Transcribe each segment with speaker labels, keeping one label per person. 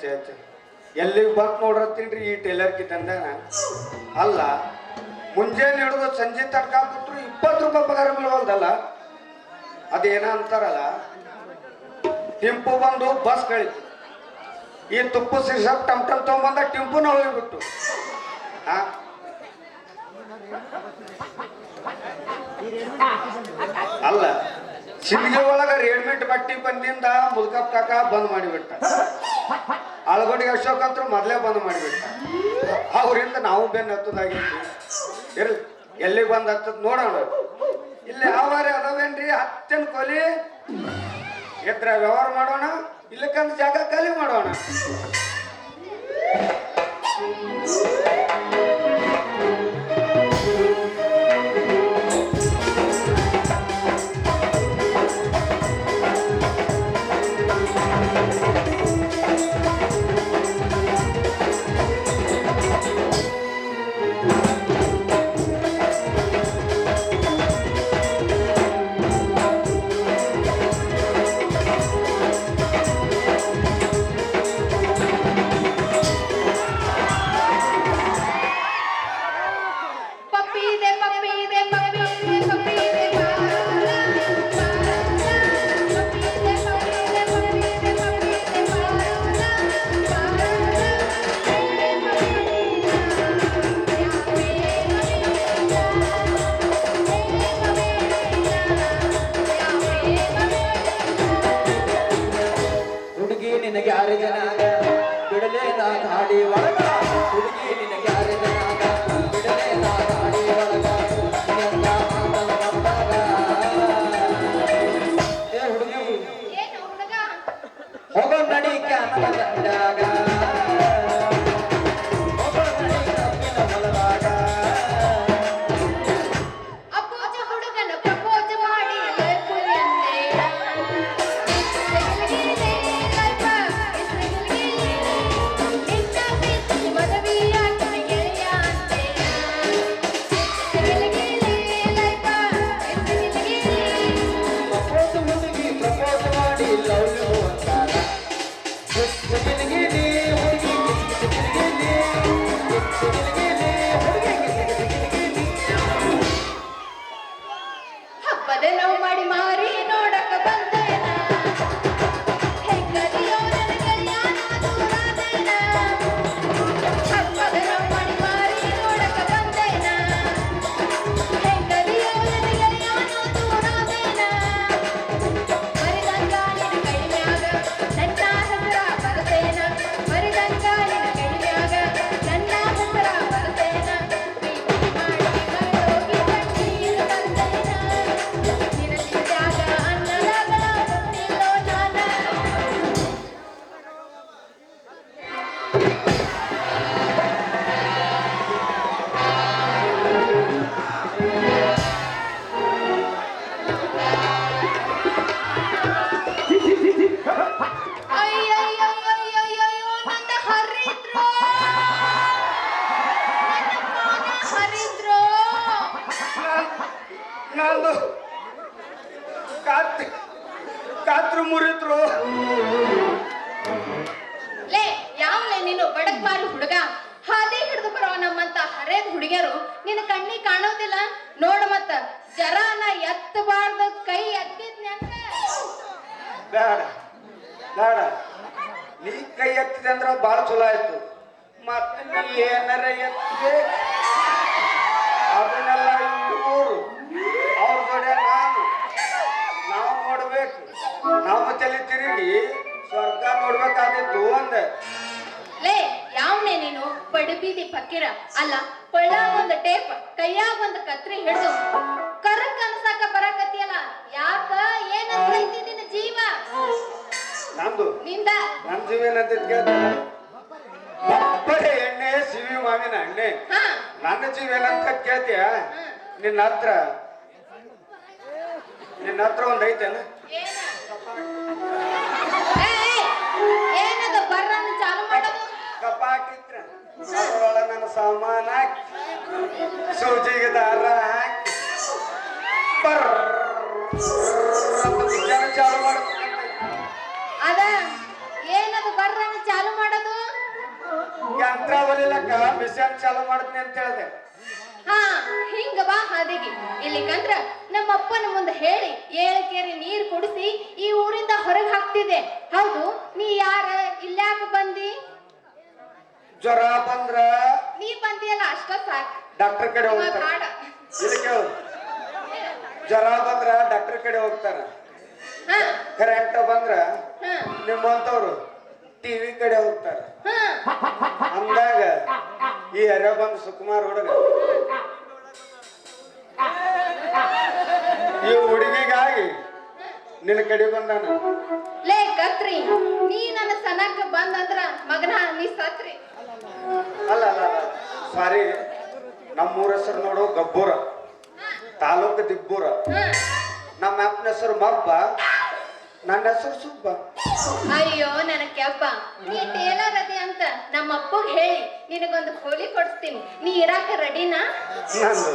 Speaker 1: ಛೆ ಛೆ ಎಲ್ಲಿಗೆ ಬಂತು ನೋಡ್ರತ್ತೀನ್ರಿ ಈ ಟೇಲರ್ಗೆ ತಂದಾನ ಅಲ್ಲ, ಮುಂಜಾನೆ ಹಿಡಿದು ಸಂಜೆ ತನಕ ಬಿಟ್ಟರು ಇಪ್ಪತ್ತು ರೂಪಾಯಿ ಪಗಾರ ಬೀಳವಲ್ದಲ್ಲ ಅದೇನ ಅಂತಾರಲ್ಲ? ಟಿಂಪು ಬಂದು ಬಸ್ ಕಳಿತು. ಈ ತುಪ್ಪು ಸಿರ್ಸಪ್ ಟಮ್ ಟಮ್ ತೊಗೊಂಬಂದ ಟಿಂಪುನ ಹೋಗಿಬಿಟ್ಟು ಹಾ ಅಲ್ಲ ಸಿಲ್ಗೆ ಒಳಗ ರೇಡ್ಮೆಂಟ್ ಬಟ್ಟಿ ಬಂದಿಂದ ಮುಲ್ಕಪ್ ಕಾಕ ಬಂದ್ ಮಾಡಿಬಿಟ್ಟ ಅಳಗೋಡಿಗೆ ಅಶೋಕ್ ಅಂತ ಮೊದಲೇ ಬಂದ್ ಮಾಡಿಬಿಟ್ಟ. ಅವರಿಂದ ನಾವು ಬೆನ್ನು ಹತ್ತದಾಗಿತ್ತು ಇರ್ಲಿ, ಎಲ್ಲಿಗೆ ಬಂದ್ ಹತ್ತದ್ ನೋಡೋಣ. ಇಲ್ಲಿ ಯಾವಾರ ಅದಾವೇನ್ರಿ? ಹತ್ತನ ಕೊಲಿ. ಎದ್ರ ವ್ಯವಹಾರ ಮಾಡೋಣ? ಇಲ್ಲಕ್ಕಂದ್ ಜಾಗ ಖಾಲಿ ಮಾಡೋಣ.
Speaker 2: ಬಿಡಲೇ ನಾ ಗಾಡಿ ಒಳಗ ಹುಡುಗಿ ನಿನಗೆ ಯಾರು ಜನಾಗ ಬಿಡಲೇ ನಾ
Speaker 1: ಬೇಡ. ನೀ ಕೈ ಎತ್ತಿದೆ ಅಂದ್ರೆ ಭಾಳ ಚಲೋ ಆಯ್ತು. ಮತ್ತೆ ನೀ ಏನಾರ ಎತ್ತಿದೆ? ಅದನ್ನೆಲ್ಲ ಇವರು ಅವ್ರ ಜೊಡೆ ನಾನು. ನಾವು ನೋಡ್ಬೇಕು. ನಾವು ತಲೆ ತಿರುಗಿ ಸ್ವರ್ಗ ನೋಡ್ಬೇಕಾದಿತ್ತು ಅಂದೆ
Speaker 3: ಲೇ, ಯಾವ್ನೆ ನೀನು? ಪಡುಬೀದಿ ಫಕೀರ ಅಲ್ಲ ಕೊಳ್ಳಾಗ ಒಂದು ಟೇಪ್ ಕೈಯಾಗ ಒಂದು ಕತ್ರಿ ಹಿಡಿದು. ಕರಕ್ ಅನ್ಸಾಕ ಬರಾಕತ್ತಿಯಲ್ಲ. ಯಾಕ? ಏನಂತ ನಿನ್ನ ಜೀವ?
Speaker 1: ನಂದು
Speaker 3: ನಿಂದ
Speaker 1: ನನ್ನ ಜೀವ ಏನಂತ ಕೇಳ್ತಾರ ಬಪ್ಪಡೆ ಎಣ್ಣೆ ಸಿವಿ ಮಾವಿನ ಎಣ್ಣೆ.
Speaker 3: ಹಾ.
Speaker 1: ನನ್ನ ಏನಂತ ಕೇಳ್ತೀಯ? ನಿನ್ನ ಹತ್ರ ನಿನ್ನ ಹತ್ರ ಒಂದ್ ಐತೇನ
Speaker 3: ಏನದು? ಬರ್ರನ್ನ ಚಾಲು ಮಾಡೋದು?
Speaker 1: ಕಪಾಟಿತ್ರ ಅದ್ರೊಳ ನನ್ನ ಸಾಮಾನ ಹಾಕಿ ಸೂಜಿಗೆ ದಾರ ಹಾಕಿ ಬರ್ರ್ ಹೊಲಿಲಕ್ಕ ಮಿಷನ್ ಚಾಲು ಮಾಡ್ತೀನಿ ಅಂತ ಹೇಳ್ದೆ.
Speaker 2: ಹಾ ಹಿಂಗ ಬಾ ಹಾದಿಗೆ. ಇಲ್ಲಿ ಕಂದ್ರ ನಮ್ಮ ಅಪ್ಪನ ಮುಂದೆ ಹೇಳಿ ಏಳು ಕೇರಿ ನೀರ್ ಕುಡಿಸಿ ಈ ಊರಿಂದ ಹೊರಗೆ ಹಾಕ್ತಿದೆ ಹೌದು ನೀ ಯಾರ? ಇಲ್ಯಾಕ ಬಂದಿ?
Speaker 1: ಜ್ವರ ಬಂದ್ರ?
Speaker 2: ನೀ ಬಂದಿಯಲ್ಲ ಅಷ್ಟ ಸಾಕ್.
Speaker 1: ಡಾಕ್ಟರ್ ಕಡೆ ಹೋಗ್ತಾರೆ. ಇಲ್ಲಿ ಕೇಳು. ಜ್ವರ ಬಂದ್ರ ಡಾಕ್ಟರ್ ಕಡೆ ಹೋಗ್ತಾರ.
Speaker 2: ಹಾ.
Speaker 1: ಕರೆಂಟ್ ಬಂದ್ರ
Speaker 2: ಹಾ.
Speaker 1: ನಿಮ್ಮಂತವ್ರು ಟಿವಿ ಕಡೆ ಹೋಗ್ತಾರ. ಅಂದಾಗ ಈ ಎರೆ ಬಂದು ಸುಕುಮಾರ್ ಹುಡುಗ. ಈ ಹುಡುಗಿಗಾಗಿ ನಿನ್ನ ಕಡೆ ಬಂದಾನ.
Speaker 2: ಲೇ ಕತ್ರಿ ನೀ ನನ್ನ ಸನಕ ಬಂದಂದ್ರ ಮಗನ ನೀ ಸತ್ರಿ.
Speaker 1: ಅಲ್ಲ ಅಲ್ಲ ಸಾರಿ ನಮ್ಮೂರ ಹೆಸರು ನೋಡು ಗಬ್ಬೂರ. ತಾಲೂಕು ದಿಬ್ಬೂರ. ನಮ್ಮ ಅಪ್ಪನ ಹೆಸರು ಮಬ್ಬ. ನನ್ನ ಹೆಸರು ಸುಬ್ಬ.
Speaker 2: ಅಯ್ಯೋ ನನ್ನ ಅಪ್ಪ ನೀ ಟೇಲರ್ ಅದಿ ಅಂತ ನಮ್ಮ ಅಪ್ಪಗ್ ಹೇಳಿ ನಿನಗೊಂದು ಕೋಲಿ ಕೊಡಿಸ್ತೀನಿ. ನೀ ಇರಾಕ ರೆಡಿನಾ?
Speaker 1: ನಂದು.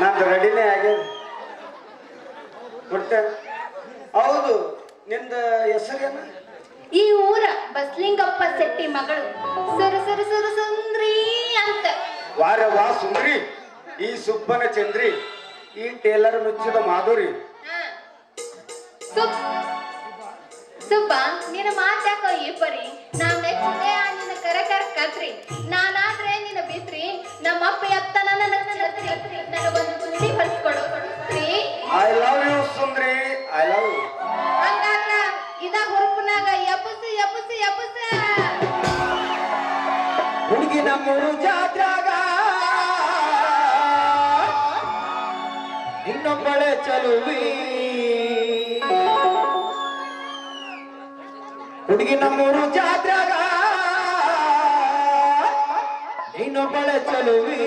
Speaker 1: ನಂದು ರೆಡಿನೇ ಆಗ್ಯದ ಹೌದು ನಿಂದ ಹೆಸರೇನು?
Speaker 2: ಈ ಊರ ಬಸ್ಲಿಂಗಪ್ಪ ಶೆಟ್ಟಿ ಮಗಳು. ಸರ ಸರ ಸರ ಸುಂದ್ರಿ ಅಂತ.
Speaker 1: ವಾರ ವಾ ಸುಂದ್ರಿ ಈ ಸುಬ್ಬನ ಚಂದ್ರಿ ಈ ಟೇಲರ್ ಮುಚ್ಚಿದ ಮಾಧುರಿ.
Speaker 2: ಹಾ. ಸುಬ್ ಸುಬ್ಬ ನಿನ್ನ ಮಾತ್ಯಾಕೋ ಈ ಪರಿ? ನಾವ್ ನೆಚ್ಚಿದೆ ಆ ನಿನ್ನ ಕರ ಕರ ಕತ್ರಿ ನಾನಾದ್ರೆ ನಿನ್ನ ಬಿತ್ರಿ ನಮ್ಮಪ್ಪ ಎತ್ತ ನನ್ನ ಛತ್ರಿ. ನನಗೊಂದು ಕುಂಡಿ ಹೊಲ್ಸ್ಕೊಡು ಸ್ತ್ರೀ
Speaker 1: ಐ ಲವ್ ಯು ಸುಂದ್ರಿ. ಐ ಲವ್ ಯು
Speaker 2: ಹಂಗಾದ್ರ ಇದ ಹುರುಪನಾಗ ಎಬ್ಬಸು ಎಬ್ಬಸು ಎಬ್ಬಸ.
Speaker 4: ಹುಡುಗಿ ನಮ್ಮೂರು ಜಾತ್ರಾಗ. ಇನ್ನೊಬ್ಬಳೆ ಚಲುವಿ. ಹುಡುಗಿ ನಮ್ಮೂರು ಜಾತ್ರಾಗ. ಇನ್ನೊಬ್ಬಳೆ ಚಲುವಿ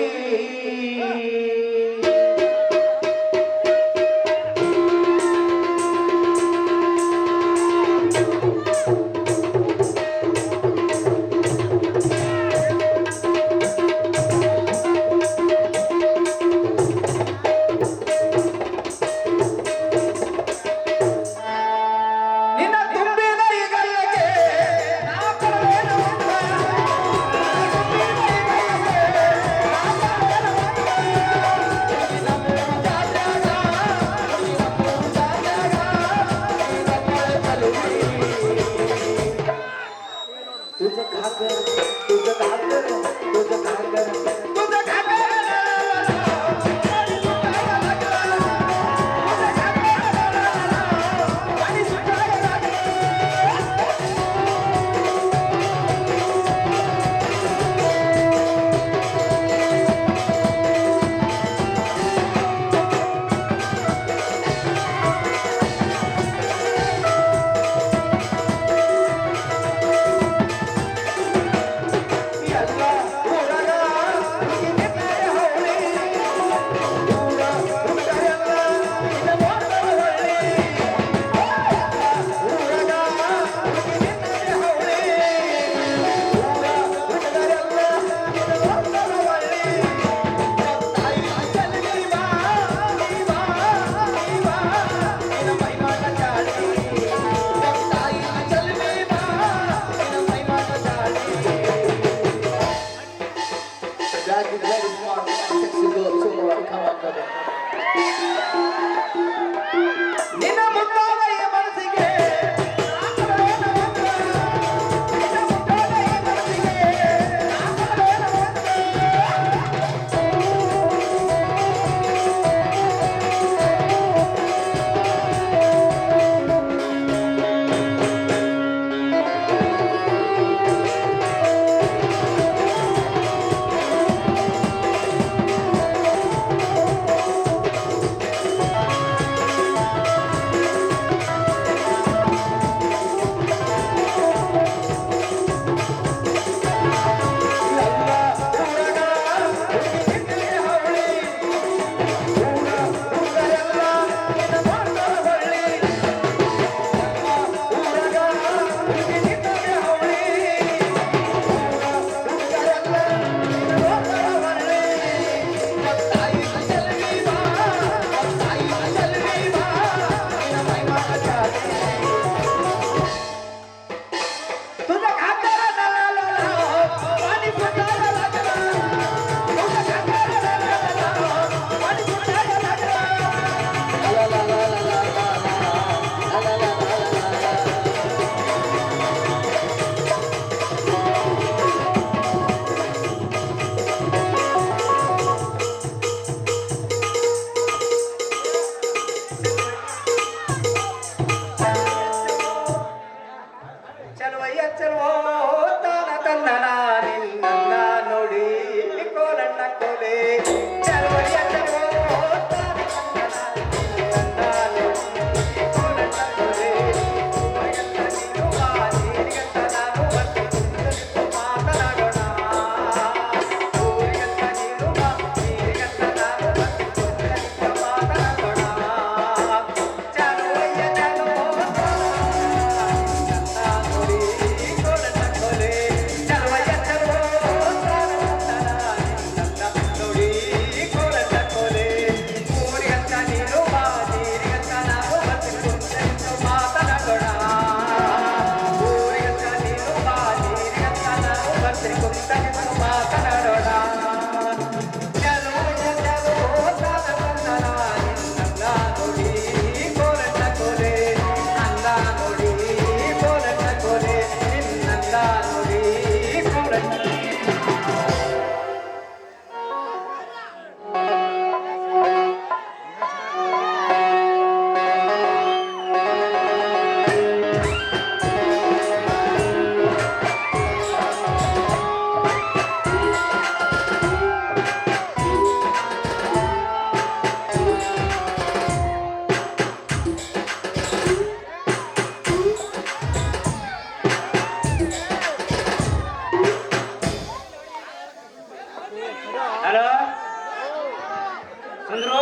Speaker 5: सुंदरू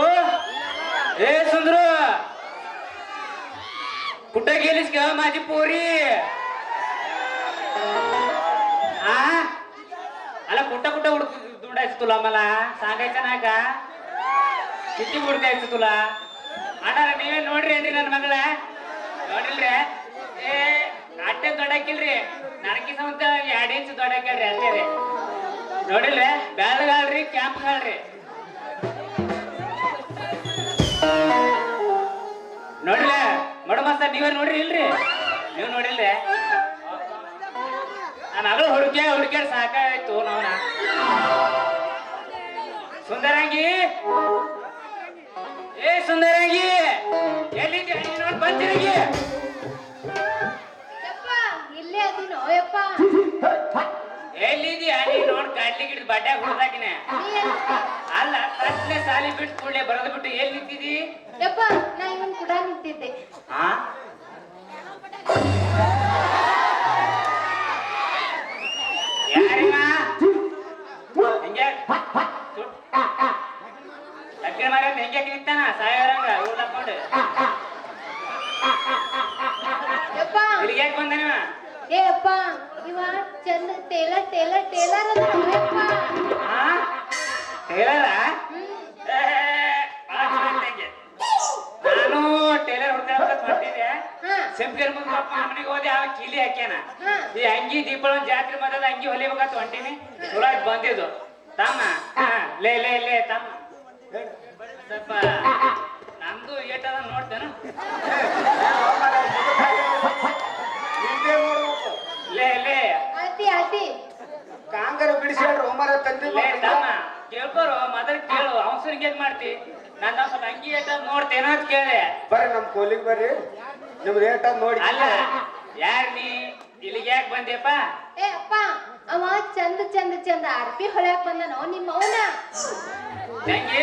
Speaker 5: ए सुंदरू कुठं गेलीस का माझी पोरी आ आला कुठं कुठं उड उडायचं तुला मला सांगायचं नाही का किती ಹುಡ್ಕಾಯ್ತು ತುಲ ಅಣ್ಣಾರ ನೀವೇ ನೋಡ್ರಿ ಏನ್ರಿ ನನ್ನ ಮಗಳ ನೋಡಿಲ್ರಿ ಏ ಅಟ್ಟೆ ದೊಡ್ಡಕ್ಕಿಲ್ರಿ ನನಗೆ ಸಂತ ಎರಡು ಇಂಚ್ ದೊಡ್ಡಕ್ಕಿಲ್ರಿ ಅಷ್ಟೇ ರೀ ನೋಡಿಲ್ರಿ ಬೆಳಗಾಳ್ರಿ ಕ್ಯಾಂಪ್ಗಾಳ್ರಿ ಮಾಸ್ತರ ನೀವೇ ನೋಡ್ರಿ ಇಲ್ರಿ? ನೀವು ನೋಡಿಲ್ರಿ? ನಾನು ಅದ್ರ ಹುಡುಕ ಹುಡುಕ್ಯಾರ ಸಾಕಾಯ್ತು ನಾವನ. ಸುಂದರಂಗಿ! ಏ ಸುಂದರಂಗಿ! ಎಲ್ಲಿದ್ದೆ ನೋಡಿ ಬಂದಿರಂಗಿ ಎಲ್ಲಿದ್ಯಾ ನೀ ನೋಡ್ ಕಡ್ಲಿ ಗಿಡದ ಬಡ್ಡ್ಯಾಗ ಹುಡ್ದಾಕಿನ.
Speaker 2: ನೀ ಎಲ್ಲಿ-
Speaker 5: ಅಲ್ಲ ಫಸ್ಟ್ನೇ ಸಾಲಿ ಬಿಟ್ಟು ಕೂಡಲೇ ಬರೆದು ಬಿಟ್ಟು ಏನ್ ನಿಂತಿದಿ?
Speaker 2: ಯಪ್ಪ ನಾ ಇವನ್ ಕೂಡ ನಿಂತಿದ್ದೆ.
Speaker 5: ಹಾ ಯಾರಿಮ್ಮ? ಹಿಂಗೆ? ಅಕ್ಕನ ಮಗ ಹೆಂಗೆ ನಿಂತಾನ ಸಾಯೋರಂಗ ಹಾಕೊಂಡು
Speaker 2: ಯಪ್ಪ.
Speaker 5: ಇಲ್ಲಿ ಯಾಕೆ ಬಂದ ನೀವ?
Speaker 2: ಏ ಅಪ್ಪ ಇವ ಚಂದ ಟೇಲರ್ ಟೇಲರ್ ಟೇಲರ್ ಅದ ಯಪ್ಪ
Speaker 5: ಹಾ ಟೇಲರ
Speaker 2: ಹ್ಮ್
Speaker 5: ನಾನು ಟೇಲರ್ ಹುಡ್ಕಾಡ್ಬೇಕಂತ ಹೊಂಟಿದ್ದೆ ಸಿಂಪ್ಲಿ ಮುಂದೆ ಮನೆಗೆ ಹೋದೆ ಆ ಕೀಲಿ ಹಾಕ್ಯಾನ. ಈ ಅಂಗಿ ದೀಪಳ ಜಾತ್ರೆ ಮದದ ಅಂಗಿ ಹೊಲಿಬೇಕಂತ ಹೊಂಟೀನಿ. ಚಲೋ ಆಯ್ತು ಬಂದಿದ್ದು. ತಮ್ಮ. ಹಾ, ಲೇ ಲೇ ಲೇ ತಮ್ಮ. ಸ್ವಲ್ಪ ನಮ್ದು ಏಟದ ನೋಡ್ತೇನು? ಲೇ ಲೇ.
Speaker 2: ಅತಿ ಅತಿ
Speaker 1: ಕಾಂಗರ ಬಿಡಿಸಿ ರೋಮರ ತಂದಿ
Speaker 5: ಲೇ ತಮ್ಮ. ಕೇಳ್ಕೊರು ಮೊದಲು ಕೇಳು. ಅವಸರಿಗೆ ಏನ್ ಮಾಡ್ತಿ? ನಾನು ಸ್ವಲ್ಪ ಅಂಗಿ ಏಟ ನೋಡ್ತೇನೋ ಅಂತ ಕೇಳಿದೆ.
Speaker 1: ಬರ್ರಿ ನಮ್ ಕೋಲಿಗೆ ಬರ್ರಿ. ನಿಮ್ ರೇಟ್ ನೋಡಿ.
Speaker 5: ಅಲ್ಲ ಯಾರ್ ನೀ? ಇಲ್ಲಿಗೆ ಯಾಕೆ ಬಂದೆಪ್ಪ
Speaker 2: ಏ ಅಪ್ಪ ಅವ ಚಂದ ಚಂದ ಚಂದ ಅರ್ಬಿ ಹೊಳ್ಯಾಕ್ ಬಂದನೋ ನಿಮ್ಮ ಅವನ?
Speaker 5: ತಂಗಿ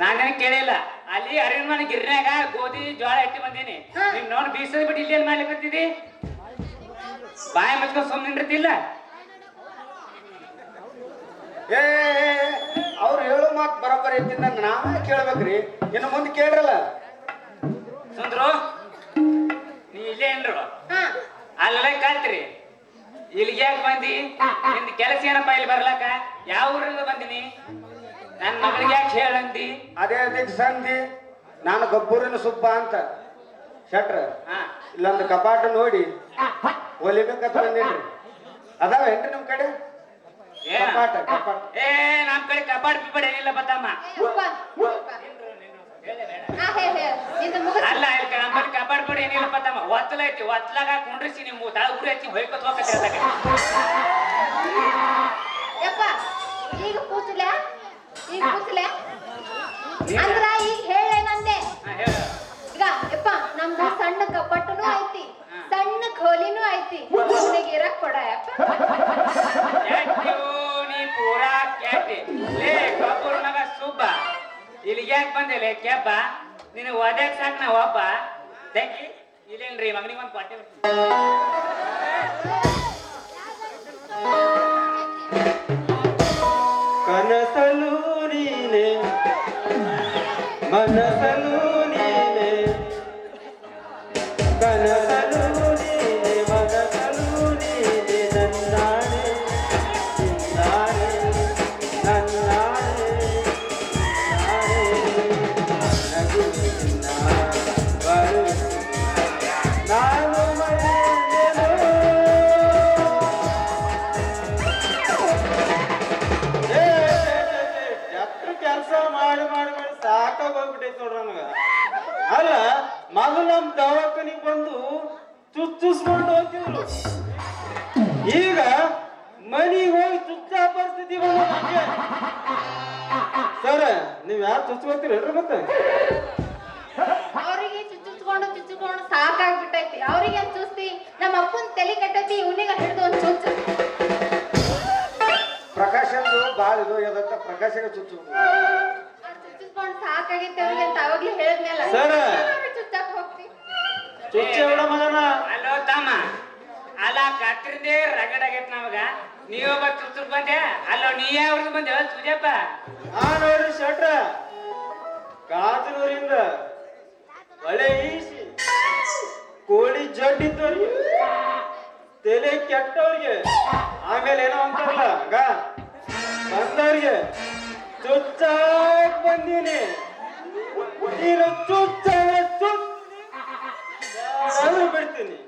Speaker 5: ನಾನೇನು ಕೇಳಿಲ್ಲ. ಅಲ್ಲಿ ಅರಿವಿನ ಮನೆ ಗಿರ್ನ್ಯಾಗ ಗೋಧಿ ಜೋಳ ಇಟ್ಟು ಬಂದೀನಿ.
Speaker 2: ನಿಮ್
Speaker 5: ನೀನ್ ನೋಡ್ ಬೀಸದ್ ಬಿಟ್ಟು ಇಲ್ಲಿ ಏನ್ ಮಾಡ್ಲಿಕ್ಕೆ ಬರ್ತಿದಿ? ಬಾಯಿ ಮುಚ್ಕೊಂಡ್ ಸುಮ್ಮನೆ ನಿಂದಿರ್ತಿಲ್ಲ?
Speaker 1: ಏ ಅವ್ರು ಹೇಳೋ ಮಾತು ಬರೋಬ್ಬರ ಐತಿಂದ ನಾವೇ ಕೇಳ್ಬೇಕ್ರಿ. ಇನ್ನು ಮುಂದೆ ಕೇಳ್ರಲ್ಲ.
Speaker 5: ಸುಂದ್ರು? ನೀ ಇಲ್ಲೇ ಏನ್ರು?
Speaker 2: ಹಾ.
Speaker 5: ಅಲ್ಲೆಲ್ಲ ಕಲ್ತ್ರಿ. ಇಲ್ಲಿಗೆ ಯಾಕೆ ಬಂದಿ ನಿಂದ ಕೆಲಸ ಏನಪ್ಪ ಇಲ್ಲಿ ಬರ್ಲಾಕ? ಯಾವ ಊರಿಂದ ಬಂದಿನಿ? ನನ್ನ ಮಗಳಿಗೆ ಯಾಕೆ ಹೇಳಂದಿ?
Speaker 1: ಅದೇ ಅದಕ್ಕೆ ಸಂಧಿ. ನಾನು ಗಬ್ಬೂರಿನ ಸುಬ್ಬ ಅಂತ. ಶಟ್ರ.
Speaker 5: ಹಾ.
Speaker 1: ಇಲ್ಲೊಂದು ಕಪಾಟ ನೋಡಿ. ಹೊಲಿಬೇಕಂತ ಅದಾವ ಏನ್ರಿ ನಿಮ್ ಕಡೆ?
Speaker 5: ಏನ?
Speaker 1: ಕಪಾಟ ಕಪಾಟ.
Speaker 5: ಏ ನಮ್ ಕಡೆ ಕಪಾಟ ಪಿಪಾಟ ಏನಿಲ್ಲ ಬತ್ತಮ್ಮ ಅಲ್ಲ ಇಲ್ಲಿ ಏನಿಲ್ಲಪ್ಪ ತಮ್ಮ. ಒತ್ತಲ ಐತಿ ಒತ್ತಲಾಗ ಕುಂಡ್ರಿಸಿ ನಿಮ್ಮ ತಳ ಉರಿ ಹಚ್ಚಿ ಹೊಯ್ಕೊತ್ ಹೋಗತ್ತೆ
Speaker 2: ಯಪ್ಪ ಈಗ ಕೂತ್ಲ? ಈಗ ಕೂತ್ಲ? ಅಂದ್ರ ಈಗ ಹೇಳೇನಂದೆ ಈಗ ಯಪ್ಪ ನಮ್ದು ಸಣ್ಣ ಕಪಟನು ಐತಿ ಸಣ್ಣ ಕೋಲಿನೂ ಐತಿ. ನಿನಗೆ ಇರಕ್ ಕೊಡ ಯಪ್ಪ.
Speaker 5: ನೀ ಪೂರಾ ಕ್ಯಾಟಿ ಲೇ ಕಬ್ಬೂರ್ ಮಗ ಸುಬ್ಬ. ಇಲ್ಲಿಗೆ ಯಾಕೆ ಬಂದಿಲ್ಲ ಕೆಬ್ಬ? ನೀನು ಒದ್ಯಾಕ್ ಸಾಕ್ ನಾ ಒಬ್ಬ. ಇಲ್ಲೇನ್ರಿ ಮಗನಿಗೆ ಒಂದು ಕೊಟ್ಟೆ
Speaker 6: ಮನಿಗೆ ಹೋಗಿ ಚುಚ್ಚ ಪರಿಸ್ಥಿತಿ ಬಂದ ಸರ್ ನೀವ್ ಯಾರು ಚುಚ್ಕೋತೀರಲ್ರಿ ಮತ್ತೆ
Speaker 2: ಅವ್ರಿಗೆ ಚುಚ್ಚುಚ್ಕೊಂಡು ಚುಚ್ಚುಕೊಂಡು ಸಾಕಾಗ್ಬಿಟ್ಟೈತಿ. ಅವ್ರಿಗೆ ಅಂತ ಚುಸ್ತಿ ನಮ್ಮ ಅಪ್ಪನ ತಲೆ ಕಟ್ಟತಿ ಇವನಿಗೆ ಹಿಡಿದು ಒಂದು ಚುಚ್ಚು.
Speaker 1: ಪ್ರಕಾಶಂದು ಭಾಳ ಇದು ಯಾವ್ದಂತ ಪ್ರಕಾಶಗೆ ಚುಚ್ಚು
Speaker 2: ಚುಚ್ಚಿಸ್ಕೊಂಡು ಸಾಕಾಗೈತಿ ಅವ್ರಿಗೆ ಅಂತ ಅವಾಗ್ಲೇ ಹೇಳಿದ್ನಲ್ಲ.
Speaker 6: ಸರ್.
Speaker 2: ಚುಚ್ಚಕ್ ಹೋಗ್ತಿ?
Speaker 6: ಚುಚ್ಚ ಮಗನ.
Speaker 5: ಅಲ್ಲೋ ತಮ್ಮ. ಅಲ್ಲ ಕತ್ರಿಂದೇ ರಗಡಾಗೈತ್ ಆಗೈತ್ ನಮಗ. ನೀವೊಬ್ಬ ತುರ್ತುರ್ ಬಂದೆ? ಅಲ್ಲ, ನೀ ಯಾವ್ದು ಬಂದೆ? ಸುಜಪ್ಪ
Speaker 6: ಹಾ ನೋಡ್ರಿ ಶೆಟ್ರ. ಕಾತನೂರಿಂದ ಒಳ್ಳೆ ಈಸಿ. ಕೋಳಿ ಜಡ್ಡಿದ್ದವ್ರಿಗೆ ತಲೆ ಕೆಟ್ಟವ್ರಿಗೆ. ಆಮೇಲೆ ಏನೋ ಅಂತಾರಲ್ಲ, ಗ. ಬಂದವ್ರಿಗೆ ಚುಚ್ಚಾಕ್ ಬಂದೀನಿ. ನೀನು ಚುಚ್ಚ ಚುಚ್ಚ ಬಿಡ್ತೀನಿ.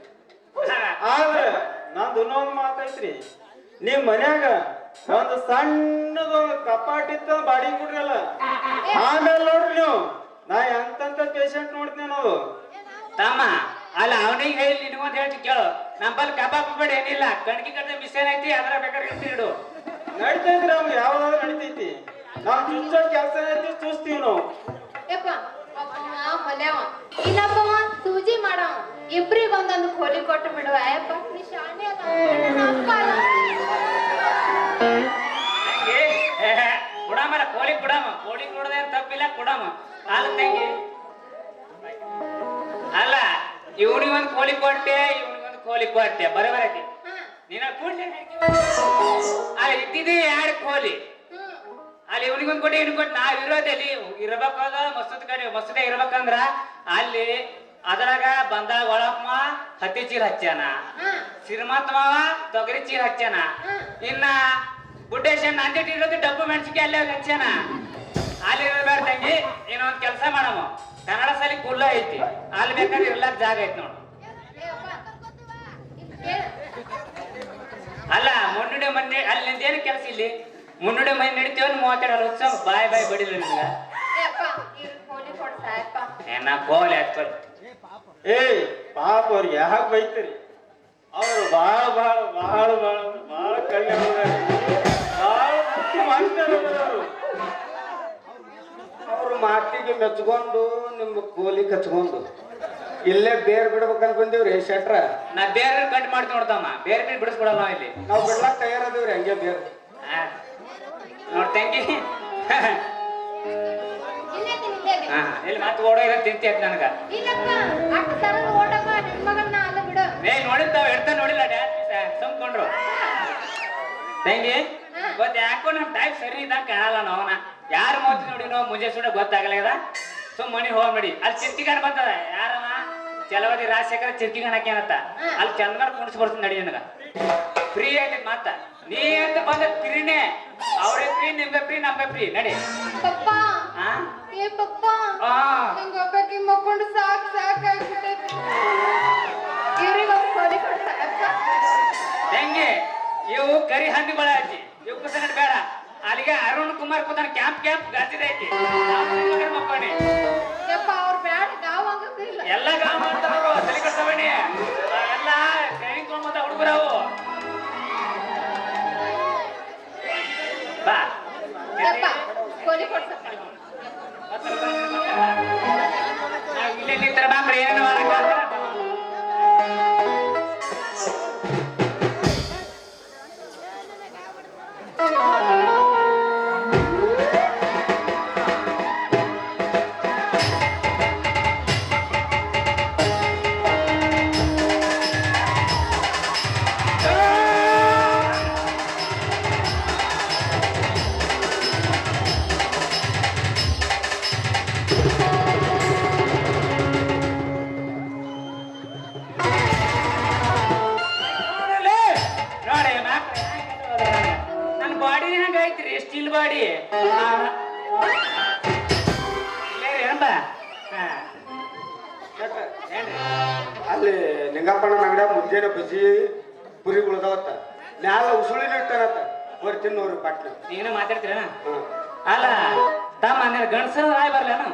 Speaker 6: ಆದ್ರೆ ನಂದು ಇನ್ನೊಂದು ಮಾತೈತ್ರಿ. ನಿಮ್ ಮನ್ಯಾಗ ಒಂದು ಸಣ್ಣದೊಂದು ಕಪಾಟ್ ಇತ್ತ ಬಾಡಿ ಕೊಡ್ರಲ್ಲ. ಆಮೇಲೆ ನೋಡ್ರಿ ನೀವು. ನಾ ಎಂತ ಪೇಷಂಟ್ ನೋಡ್ತೀನಿ ನಾವು
Speaker 5: ತಮ್ಮ ಅಲ್ಲ ಅವನಿಗೆ ಹೇಳಿ ಅಂತ ಹೇಳ್ತಿ ಕೇಳು. ನಮ್ಮಲ್ಲಿ ಕಬಾಬ್ ಬೇಡ ಏನಿಲ್ಲ. ಕಣ್ಗಿ ಕಡ್ದೆ ಮಿಷನ್ ಐತಿ ಅದ್ರ ಬೇಕಾದ್ರೆ ಇಡು
Speaker 6: ನಡೀತೈತಿ ಅವ್ನು ಯಾವ್ದಾದ್ರು ನಡಿತೈತಿ. ನಾವ್ ಚುಚ್ಚೋ ಕೆಲಸ ಐತಿ ಚೂಸ್ತೀವಿ ನಾವು.
Speaker 2: ಇಲ್ಲಪ್ಪ ಸೂಜಿ ಮಾಡವ. ಇಬ್ರಿಗೊಂದೊಂದು ಕೋಲಿ ಕೊಟ್ಟು ಬಿಡುವ ಅಯ್ಯಪ್ಪ ನೀ
Speaker 5: ಹಾಲು ತಂಗಿ. ಅಲ್ಲ ಇವನಿಗೊಂದು ಕೋಳಿ ಕೊಟ್ಟೆ ಇವನಿಗೊಂದು ಕೋಳಿ ಕೊಟ್ಟೆ.
Speaker 2: ಬರಬರಕ್ಕೆ
Speaker 5: ನೀನ ಕೂಡ್ಲೆ ಅಲ್ಲಿ ಎರಡು ಕೋಳಿ
Speaker 2: ಹ್ಮ್
Speaker 5: ಅಲ್ಲಿ ಇವನಿಗೊಂದು ಕೊಟ್ಟೆ ಇವನಿಗೆ ಕೊಟ್ಟು. ನಾವ್ ಇರೋದಲ್ಲಿ ಇರ್ಬೇಕಾದ ಮಸೂದ್ ಕಡೆ ಮಸೂದೆ ಇರ್ಬೇಕಂದ್ರ ಅಲ್ಲಿ ಅದ್ರಾಗ ಬಂದಾಗ ಒಳಪ್ಪ ಹತ್ತಿ ಚೀಲ ಹಚ್ಚಾನ ಶ್ರೀಮಂತ ಮಾವ ತೊಗರಿ ಚೀಲ ಹಚ್ಚಾನ. ಇನ್ನ ಬುಡ್ಡೇಶನ್ ನಂದಿಟ್ಟು ಇರೋದು ಡಬ್ಬು ಮೆಣಸಿಗೆ ಅಲ್ಲೇ ಹಚ್ಚಾನ ಅಲ್ಲಿ ಇರಬೇಡ ತಂಗಿ ಇನ್ನೊಂದ್ ಕೆಲಸ ಮಾಡಮ್ಮ. ಕನ್ನಡ ಸಾಲಿ ಕುಲ್ಲ ಐತಿ. ಅಲ್ಲಿ ಬೇಕಾದ್ರೆ ಇರ್ಲಾಕ್ ಜಾಗ ಐತಿ ನೋಡು. ಅಲ್ಲ, ಮುನ್ನುಡಿ ಮನೆ ಅಲ್ಲಿ ನಿಂದೇನು ಕೆಲಸ ಇಲ್ಲಿ? ಮುನ್ನುಡಿ ಮನೆ ನಡಿತೀವನ್ ಮೂವತ್ತೆರಡು ಉತ್ಸವ ಬಾಯ್ ಬಾಯ್ ಬಡಿಲ್ಲ ನಿಮ್ಗ ಏನ ಕೋಲಿ ಹಾಕ್ತಾರೆ
Speaker 6: ಏ, ಪಾಪ ಅವ್ರಿಗೆ ಯಾಕೆ ಬೈತೀರಿ? ಅವ್ರು ಭಾಳ ಭಾಳ ಭಾಳ ಭಾಳ ಭಾಳ ಕಲ್ಯಾಣ ಭಾಳ ಮುಖ್ಯ ಮಾಡ್ತಾರೆ
Speaker 1: ಅವ್ರ. ಮಾತಿಗೆ ಮೆಚ್ಕೊಂಡು ನಿಮ್ಮ ಕೋಲಿ ಕಚ್ಕೊಂಡು. ಇಲ್ಲೇ ಬೇರ್ ಬಿಡ್ಬೇಕಂತ ಬಂದೇವ್ರಿ ಶೆಟ್ರ.
Speaker 5: ನಾ ಬೇರೆ ಕಟ್ ಮಾಡ್ತಿ ನೋಡ್ತಮ್ಮ ಬೇರೆ ಬೇರೆ ಬಿಡಿಸ್ಬಿಡಲ್ಲ ನಾವ್ ಇಲ್ಲಿ.
Speaker 1: ನಾವು ಬಿಡ್ಲಾಕ್ ತಯಾರದೇವ್ರಿ ಹಂಗೆ ಬೇರ್.
Speaker 5: ಆ, ನೋಡ್ ತಂಗಿ. ಹಾ, ಇಲ್ಲಿ ಮತ್ತೆ ಓಡೋ ಇರೋ ತಿಂತಿ ಆಯ್ತು ನನಗ.
Speaker 2: ಇಲ್ಲಪ್ಪ ಅಷ್ಟು ಸರಳ ಓಡಪ್ಪ ಹೆಣ್ಮಗಳನ್ನ ಅಲ್ಲ ಬಿಡು.
Speaker 5: ಏ ನೋಡಿದ್ದಾವ ಎಡ್ತಾ ನೋಡಿಲ್ಲ ಡ್ಯಾನ್ಸ್ ಸುಮ್ಕೊಂಡ್ರು ತಂಗಿ ಗೊತ್ತ ಯಾಕೋ ನಮ್ ಟೈಪ್ ಸರಿ ಇದ್ದಾಗ ಕಾಣಲ್ಲ ನಾವನ. ಯಾರ ಮೋತಿ ನೋಡಿ ನಾವು ಮುಂಜೆ ಸುಡ ಗೊತ್ತಾಗಲ್ಲ ಸುಮ್ ಮನಿ ಹೋಗ್ಬೇಡಿ ಅಲ್ಲಿ ಚಿರ್ಕಿಗಾರ ಬರ್ತದ ಯಾರವ? ಚಲವದಿ ರಾಜಶೇಖರ ಚಿರ್ಕಿಗಾಣ ಹಾಕ್ಯಾನತ್ತ ಅಲ್ಲಿ ಚಂದ್ಗಡ್ ಕುಣಿಸ್ ನಡಿ ನನಗ. ಫ್ರೀ ಐತಿ ಮತ್ತ? ನೀ ಅಂತ ಬಂದ ಫ್ರೀನೇ ಅವ್ರೇ ಫ್ರೀ ನಿಮ್ಗೆ ಫ್ರೀ ನಮ್ಗೆ ಫ್ರೀ ನಡಿ.
Speaker 2: ಪಪ್ಪ. ಏ ಪಪ್ಪ. ಮಕ್ಕೊಂಡು ಸಾಕ್ ಇವ್ರಿಗೆ ಒಂದು
Speaker 5: ಹೆಂಗೆ? ಇವು ಕರಿ ಹಂದಿಗಳ ಅಜ್ಜಿ ಇವು ಕುಸಂಗಡ್ ಬೇಡ. ಅಲ್ಲಿಗೆ ಅರುಣ್ ಕುಮಾರ್ ಕೂತಾನ ಕ್ಯಾಂಪ್ ಕ್ಯಾಂಪ್ ಗಚ್ಚಿದೈತಿ ಮಕ್ಕಳಿ
Speaker 2: ಯಪ್ಪ ಅವ್ರ ಬ್ಯಾಡ ಗಾವ್ ಆಗಂಗಿಲ್ಲ
Speaker 5: ಎಲ್ಲ ಗಾಮ ಮಾಡ್ತಾರ ತಲೆ ಕಟ್ಸಬೇಡಿ ಐತ್ರಿ ಸ್ಟೀಲ್ ಬಾಡಿ ಏನಪ್ಪ ಹಾ.
Speaker 1: ಶೆಟ್ರ
Speaker 5: ಏನ್ರಿ
Speaker 1: ಅಲ್ಲಿ ನಿಂಗಪ್ಪನ ಅಂಗಡಿಯಾಗ ಮುಂಜಾನೆ ಬಿಸಿ ಪುರಿ ಉಳ್ದಾವತ್ತ. ಮ್ಯಾಲ ಉಸುಳಿನ ಇಟ್ಟಾರತ್ತ. ಬರ್ತೀನಿ ತಿನ್ನೋರು ಪಾಟ್ಲಿ.
Speaker 5: ನೀನು ಮಾತಾಡ್ತೀರ
Speaker 1: ಹ್ಮ್
Speaker 5: ಅಲ್ಲ ತಮ್ಮ ನೀನು ಗಣಸರ ರಾಯ್ ಬರ್ಲೇನು?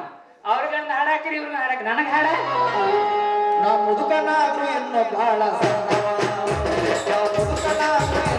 Speaker 5: ಅವ್ರ ಗಂಡ ಹಾಡಾಕಿರಿ ಹಾಕಿರಿ. ಹಾಡಾಕ ನನಗೆ ಹಾಡ?
Speaker 4: ನಾ ಮುದುಕನಾದ್ರು ಇನ್ನು ಬಹಳ ಸಣ್ಣವ. ನಾ ಮುದುಕನಾದ್ರು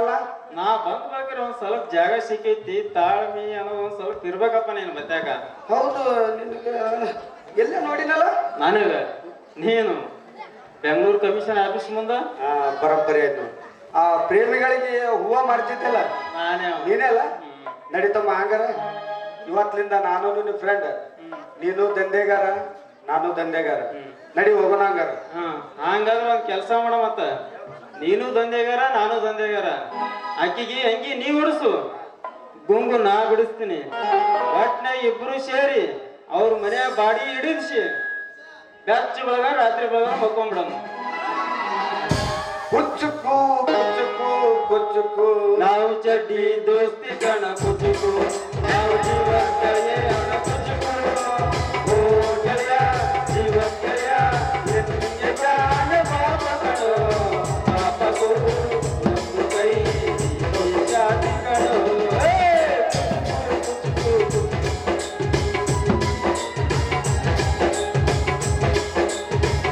Speaker 1: ಹೊಟ್ಟಿ ಮೇಲೆ ಕಲ್ಲ
Speaker 6: ನಾ ಬಂದ್ ಬಾಕಿರ ಒಂದ್ ಸ್ವಲ್ಪ ಜಾಗ ಸಿಕ್ಕೈತಿ ತಾಳ್ಮಿ ಅನ್ನೋ ಒಂದ್ ಸ್ವಲ್ಪ ಇರ್ಬೇಕಪ್ಪ ನೀನ್ ಬತ್ತಾಗ
Speaker 1: ಹೌದು ನಿನಗೆ ಎಲ್ಲ ನೋಡಿನಲ್ಲ?
Speaker 6: ನಾನೇ ನೀನು? ಬೆಂಗಳೂರು ಕಮಿಷನ್ ಆಫೀಸ್ ಮುಂದ?
Speaker 1: ಆ ಬರೋಬ್ಬರಿ ಆಯ್ತು ಆ ಪ್ರೇಮಿಗಳಿಗೆ ಹೂವ ಮಾಡ್ತಿದ್ದಲ್ಲ
Speaker 6: ನಾನೇ ಅವ್ನು.
Speaker 1: ನೀನೇ ಅಲ್ಲ?
Speaker 6: ಹ್ಮ್.
Speaker 1: ನಡೀತಮ್ಮ ಹಂಗಾರ. ಇವತ್ತಿನಿಂದ ನಾನು ನಿನ್ನ ಫ್ರೆಂಡ್ ನೀನು ದಂಧೆಗಾರ ನಾನು ದಂಧೆಗಾರ. ನಡಿ ಹೋಗೋಣ ಹಂಗಾರ.
Speaker 6: ಹಂಗಾದ್ರೆ ಒಂದ್ ಕೆಲಸ ಮಾಡ ಮತ್ತ. ನೀನು ದಂಧೆಗಾರ ನಾನು ದಂಧೆಗಾರ. ಅಕ್ಕಿಗೆ ಅಂಗಿ ನೀ ಬಿಡಿಸು ಗುಂಗು ನಾ ಬಿಡಿಸ್ತೀನಿ. ಒಟ್ಟನೆ ಇಬ್ರು ಸೇರಿ ಅವ್ರ ಮನೆಯ ಬಾಡಿ ಹಿಡಿದ್ಸಿ. ಬೆಚ್ಚ ಬೆಳಗ ರಾತ್ರಿ ಬೆಳಗ ಮಕ್ಕೊಂಬಿಡಮ್ಮ
Speaker 1: ಕುಚ್ಚುಕು ಕುಚ್ಚುಕು ಕುಚ್ಚುಕು.
Speaker 6: ನಾವು ಚಡ್ಡಿ ದೋಸ್ತಿ ಕಣ ಕುಚ್ಚುಕು. ನಾವು ಜೀವನ ಕುಚ್ಚುಕು.